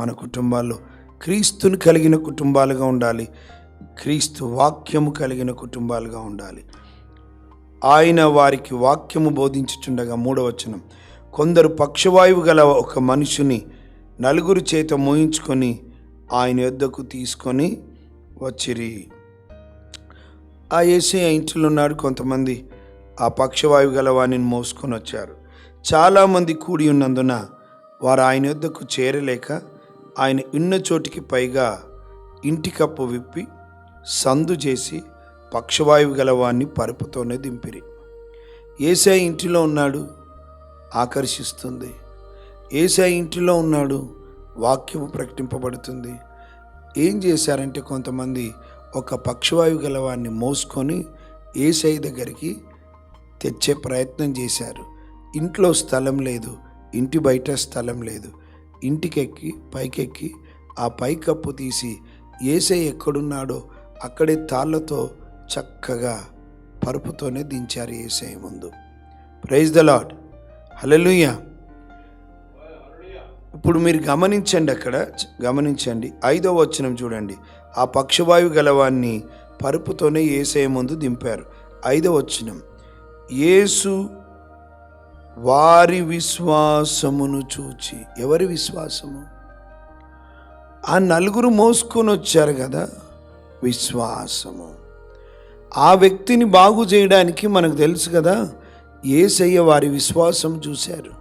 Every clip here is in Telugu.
మన కుటుంబాల్లో క్రీస్తుని కలిగిన కుటుంబాలుగా ఉండాలి. క్రీస్తు వాక్యము కలిగిన కుటుంబాలుగా ఉండాలి. ఆయన వారికి వాక్యము బోధించుచుండగా మూడవచనం కొందరు పక్షవాయువు గల ఒక మనుషుని నలుగురు చేత మోయించుకొని ఆయన యొద్దకు తీసుకొని వచ్చిరి. ఆ ఏసీ ఇంటిలో ఉన్నాడు కొంతమంది. ఆ పక్షవాయువు గల వాణిని మోసుకొని వచ్చారు. చాలామంది కూడి ఉన్నందున వారు ఆయన యొద్దకు చేరలేక ఆయన ఉన్న చోటికి పైగా ఇంటి కప్పు విప్పి సందు చేసి పక్షవాయువు గలవాన్ని పరుపుతోనే దింపిరి. ఏసే ఇంటిలో ఉన్నాడు ఆకర్షిస్తుంది. ఏసే ఇంటిలో ఉన్నాడు వాక్యము ప్రకటింపబడుతుంది. ఏం చేశారంటే కొంతమంది ఒక పక్షవాయువు గలవాన్ని మోసుకొని ఏసై దగ్గరికి తెచ్చే ప్రయత్నం చేశారు. ఇంట్లో స్థలం లేదు ఇంటి బయట స్థలం లేదు. ఇంటికెక్కి పైకెక్కి ఆ పైకప్పు తీసి ఏసై ఎక్కడున్నాడో అక్కడే తాళ్ళతో చక్కగా పరుపుతోనే దించారు ఏసే ముందు. ప్రైజ్ ద లాడ్ హలలుయా ఇప్పుడు మీరు గమనించండి అక్కడ గమనించండి. ఐదో వచనం చూడండి. ఆ పక్షవాయువు గలవాన్ని పరుపుతోనే ఏసే ముందు దింపారు. ఐదో వచనం. ఏసు వారి విశ్వాసమును చూచి. ఎవరి విశ్వాసము? ఆ నలుగురు మోసుకొని వచ్చారు కదా? విశ్వాసము. ఆ వ్యక్తిని బాగు చేయడానికి మనకు తెలుసు కదా ఏసయ్య వారి విశ్వాసం చూశారు.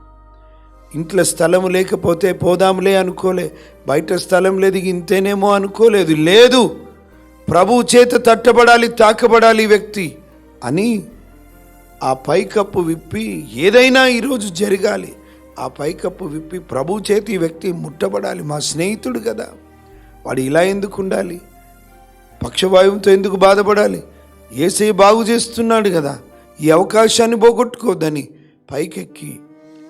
ఇంట్లో స్థలం లేకపోతే పోదాంలే అనుకోలే బయట స్థలం లేదు ఇంతేనేమో అనుకోలేదు. లేదు ప్రభువు చేత తట్టబడాలి తాకబడాలి వ్యక్తి అని ఆ పైకప్పు విప్పి ఏదైనా ఈరోజు జరగాలి. ఆ పైకప్పు విప్పి ప్రభు చేతి వ్యక్తి ముట్టబడాలి. మా స్నేహితుడు కదా. వాడు ఇలా ఎందుకు ఉండాలి? పక్షవాయువుతో ఎందుకు బాధపడాలి? ఏసై బాగు చేస్తున్నాడు కదా. ఈ అవకాశాన్ని పోగొట్టుకోద్దని పైకెక్కి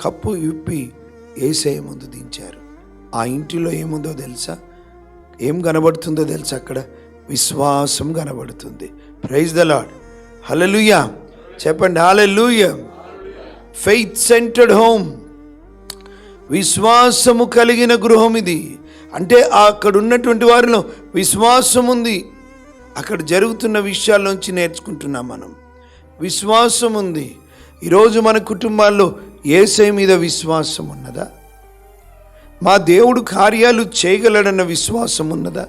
కప్పు విప్పి ఏసై ముందు దించారు. ఆ ఇంటిలో ఏముందో తెలుసా? ఏం కనబడుతుందో తెలుసా అక్కడ? విశ్వాసం కనబడుతుంది. ప్రైజ్ ద లాడ్ హలలుయా చెప్పండి హాలూయ ఫెయిత్ సెంటర్డ్ హోమ్ విశ్వాసము కలిగిన గృహం ఇది. అంటే అక్కడ ఉన్నటువంటి వారిలో విశ్వాసం ఉంది. అక్కడ జరుగుతున్న విషయాల్లోంచి నేర్చుకుంటున్నాం మనం. విశ్వాసం ఉంది. ఈరోజు మన కుటుంబాల్లో ఏసై మీద విశ్వాసం ఉన్నదా? మా దేవుడు కార్యాలు చేయగలడన్న విశ్వాసం ఉన్నదా?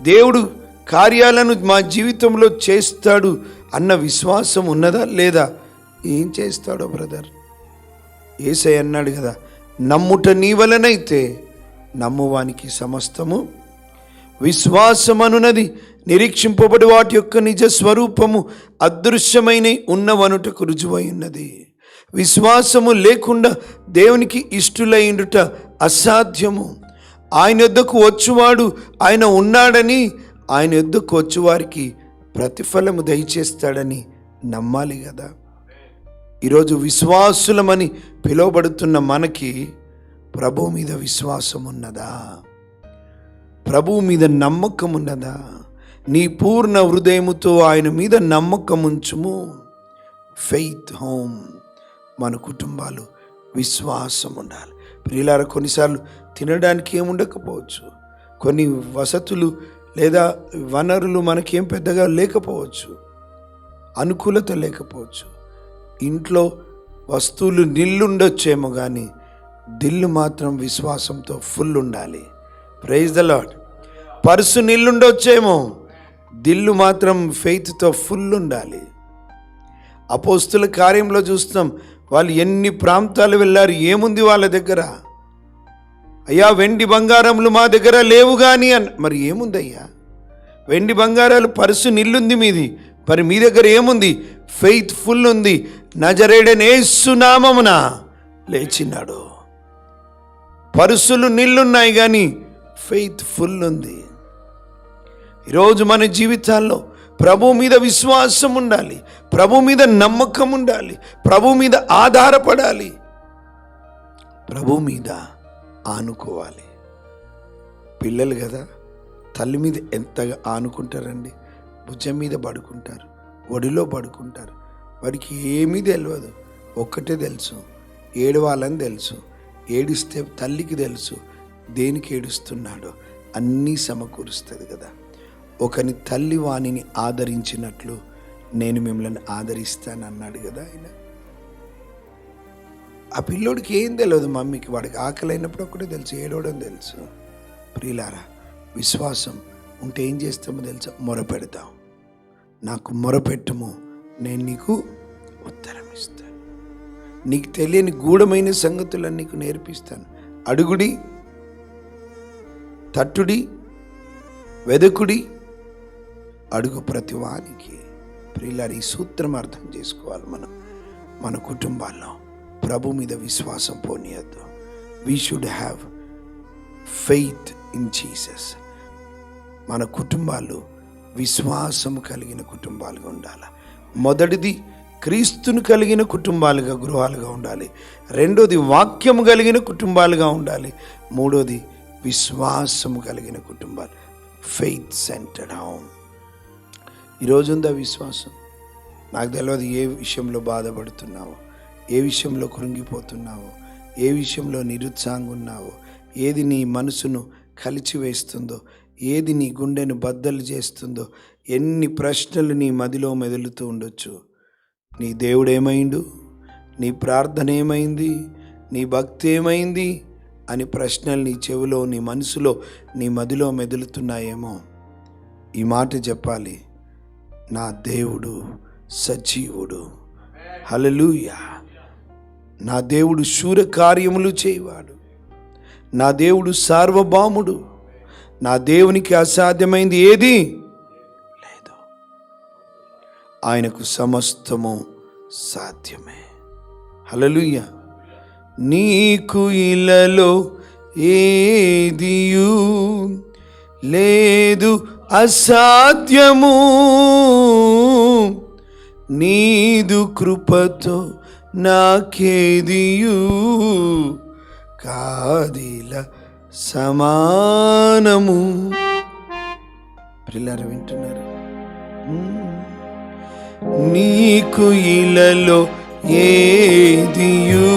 దేవుడు కార్యాలను మా జీవితంలో చేస్తాడు అన్న విశ్వాసం ఉన్నదా లేదా? ఏం చేస్తాడో బ్రదర్? ఏసై అన్నాడు కదా నమ్ముట నీ వలనైతే నమ్మువానికి సమస్తము విశ్వాసమనున్నది. నిరీక్షింపబడి వాటి యొక్క నిజ స్వరూపము అదృశ్యమైన ఉన్నవనుటకు రుజువై ఉన్నది. విశ్వాసము లేకుండా దేవునికి ఇష్టులైండుట అసాధ్యము. ఆయన వద్దకు వచ్చువాడు ఆయన ఉన్నాడని ఆయన యొద్దకు వచ్చువారికి ప్రతిఫలము దయచేస్తాడని నమ్మాలి కదా. ఈరోజు విశ్వాసులమని పిలువబడుతున్న మనకి ప్రభు మీద విశ్వాసం ఉన్నదా ప్రభు మీద నమ్మకం ఉన్నదా నీ పూర్ణ హృదయముతో ఆయన మీద నమ్మకం ఉంచుము ఫెయిత్ హోమ్ మన కుటుంబాలు విశ్వాసం ఉండాలి ప్రియులార కొన్నిసార్లు తినడానికి ఏముండకపోవచ్చు. కొన్ని వసతులు లేదా వనరులు మనకేం పెద్దగా లేకపోవచ్చు అనుకూలత లేకపోవచ్చు. ఇంట్లో వస్తువులు నిల్లుండొచ్చేమో కానీ దిల్లు మాత్రం విశ్వాసంతో ఫుల్ ఉండాలి. ప్రైజ్ ద లాడ్ పర్సు నిల్లుండొచ్చేమో దిల్లు మాత్రం ఫెయిత్తో ఫుల్ ఉండాలి. అపోస్తుల కార్యంలో చూస్తాం వాళ్ళు ఎన్ని ప్రాంతాలు వెళ్ళారు ఏముంది వాళ్ళ దగ్గర? అయ్యా వెండి బంగారములు మా దగ్గర లేవు కానీ అన్ మరి ఏముందయ్యా? వెండి బంగారాలు పర్సు నిల్లుంది మీది. మరి మీ దగ్గర ఏముంది? ఫెయిత్ ఫుల్ ఉంది. నజరేడనేసునామమున లేచినాడు. పరుసులు నిల్లున్నాయి కానీ ఫెయిత్ ఫుల్ ఉంది. ఈరోజు మన జీవితాల్లో ప్రభు మీద విశ్వాసం ఉండాలి. ప్రభు మీద నమ్మకం ఉండాలి. ప్రభు మీద ఆధారపడాలి. ప్రభు మీద ఆనుకోవాలి. పిల్లలు కదా తల్లి మీద ఎంతగా ఆనుకుంటారండి? భుజం మీద పడుకుంటారు ఒడిలో పడుకుంటారు. వాడికి ఏమీ తెలియదు ఒక్కటే తెలుసు ఏడవాలని తెలుసు ఏడిస్తే తల్లికి తెలుసు దేనికి ఏడుస్తున్నాడో అన్నీ సమకూరుస్తుంది కదా. ఒకని తల్లి వాణిని ఆదరించినట్లు నేను మిమ్మల్ని ఆదరిస్తాను అన్నాడు కదా ఆయన. ఆ పిల్లోడికి ఏం తెలియదు మమ్మీకి. వాడికి ఆకలి అయినప్పుడు ఒకటే తెలుసు ఏడవడం తెలుసు. ప్రియులారా విశ్వాసం ఉంటే ఏం చేస్తామో తెలుసా? మొరపెడతాం నాకు మొరపెట్టము నేను నీకు ఉత్తరం ఇస్తాను. నీకు తెలియని గూఢమైన సంగతులను నీకు నేర్పిస్తాను. అడుగుడి తట్టుడి వెదకుడి అడుగు ప్రతివానికి ప్రియులారి ఈ సూత్రం అర్థం చేసుకోవాలి మనం మన కుటుంబాల్లో. ప్రభు మీద విశ్వాసం పోనీయద్దు. We should have faith in Jesus మన కుటుంబాలు విశ్వాసం కలిగిన కుటుంబాలుగా ఉండాలి. మొదటిది క్రీస్తును కలిగిన కుటుంబాలుగా గృహాలుగా ఉండాలి. రెండోది వాక్యము కలిగిన కుటుంబాలుగా ఉండాలి. మూడోది విశ్వాసం కలిగిన కుటుంబాలు. ఫెయిత్ సెంటర్డ్ హోమ్ ఈరోజు ఉందా విశ్వాసం? నాకు తెలియదు ఏ విషయంలో బాధపడుతున్నావో. ఏ విషయంలో కృంగిపోతున్నావో ఏ విషయంలో నిరుత్సాహంగా ఉన్నావో ఏది నీ మనసును కలిచివేస్తుందో ఏది నీ గుండెను బద్దలు చేస్తుందో ఎన్ని ప్రశ్నలు నీ మదిలో మెదులుతూ ఉండొచ్చు. నీ దేవుడు ఏమైండు నీ ప్రార్థన ఏమైంది నీ భక్తి ఏమైంది అని ప్రశ్నలు నీ చెవిలో నీ మనసులో నీ మదిలో మెదులుతున్నాయేమో. ఈ మాట చెప్పాలి. నా దేవుడు సజీవుడు. హలలుయా నా దేవుడు శూర కార్యములు చేయవాడు. నా దేవుడు సార్వభౌముడు. నా దేవునికి అసాధ్యమైంది ఏది? లేదు. ఆయనకు సమస్తము సాధ్యమే. హలలుయ్య నీకు ఇలలో ఏదియు లేదు అసాధ్యము. నీదు కృపతో నాకేదియు కాదిల సమానము. పిల్లలు వింటున్నారు? నీకు ఇలలో ఏదియు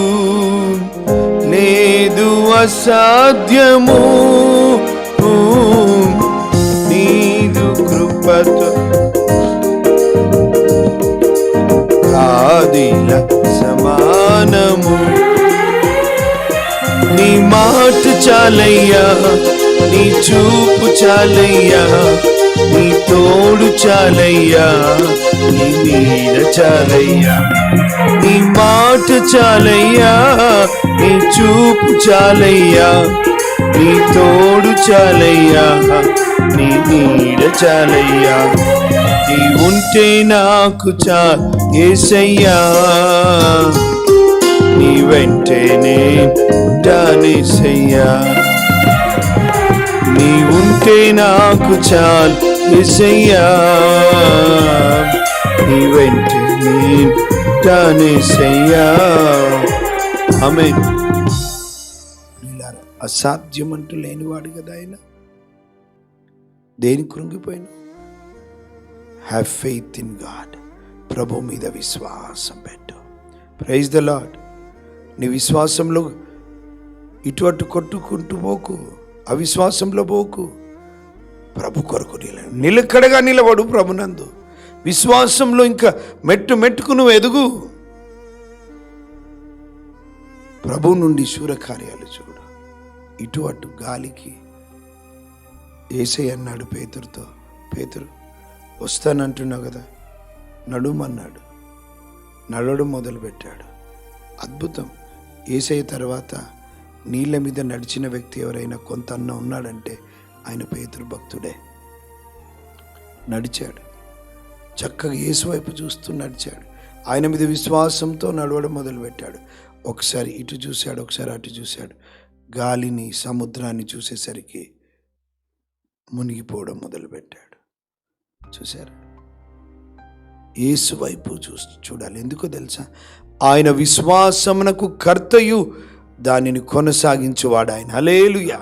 లేదు అసాధ్యము. నీదు కృపతో కాదిల సమానము. నీ మాట చాలయ్యా నీ చూపు చాలయ్యా నీ తోడు చాలయ్యా నీ నీడ చాలయ్యా. నీ మాట చాలయ్యా నీ చూపు చాలయ్యా నీ తోడు చాలయ్యా నీ నీడ చాలయ్యా. నీ ఉంటే నాకు చాలు ఏసయ్యా నీ వెంటనే ఉంటానేసయ్యా నీ ఉంటే నాకు చాలు ఏసయ్యా. నీ వెంటనే ఉంటానేసయ్యా ఆమె అసాధ్యం అంటూ లేనివాడు కదా ఆయన. దేని కృంగిపోయిన హ్యావ్ ఫెయిత్ ఇన్ గాడ్ ప్రభు మీద విశ్వాసం పెట్టు. ప్రైజ్ ద లాడ్ నీ విశ్వాసంలో ఇటు అటు కొట్టుకుంటూ పోకు అవిశ్వాసంలో పోకు. ప్రభు కొరకు నిల నిలకడగా నిలబడు ప్రభునందు. విశ్వాసంలో ఇంకా మెట్టు మెట్టుకు నువ్వు ఎదుగు. ప్రభు నుండి శూరకార్యాలు చూడు. ఇటు అటు గాలికి ఏసై అన్నాడు పేతురుతో. పేతురు వస్తానంటున్నావు కదా. నడుమన్నాడు. నడవడం మొదలుపెట్టాడు. అద్భుతం. ఏసై తర్వాత నీళ్ళ మీద నడిచిన వ్యక్తి ఎవరైనా కొంత అన్న ఉన్నాడంటే ఆయన పేతురు భక్తుడే. నడిచాడు. చక్కగా యేసు వైపు చూస్తూ నడిచాడు. ఆయన మీద విశ్వాసంతో నడవడం మొదలుపెట్టాడు. ఒకసారి ఇటు చూశాడు ఒకసారి అటు చూశాడు. గాలిని సముద్రాన్ని చూసేసరికి మునిగిపోవడం మొదలుపెట్టాడు. చూశారు? యేసు వైపు చూ చూడాలి. ఎందుకో తెలుసా? ఆయన విశ్వాసమునకు కర్తయు దానిని కొనసాగించువాడు ఆయన హలేలుయా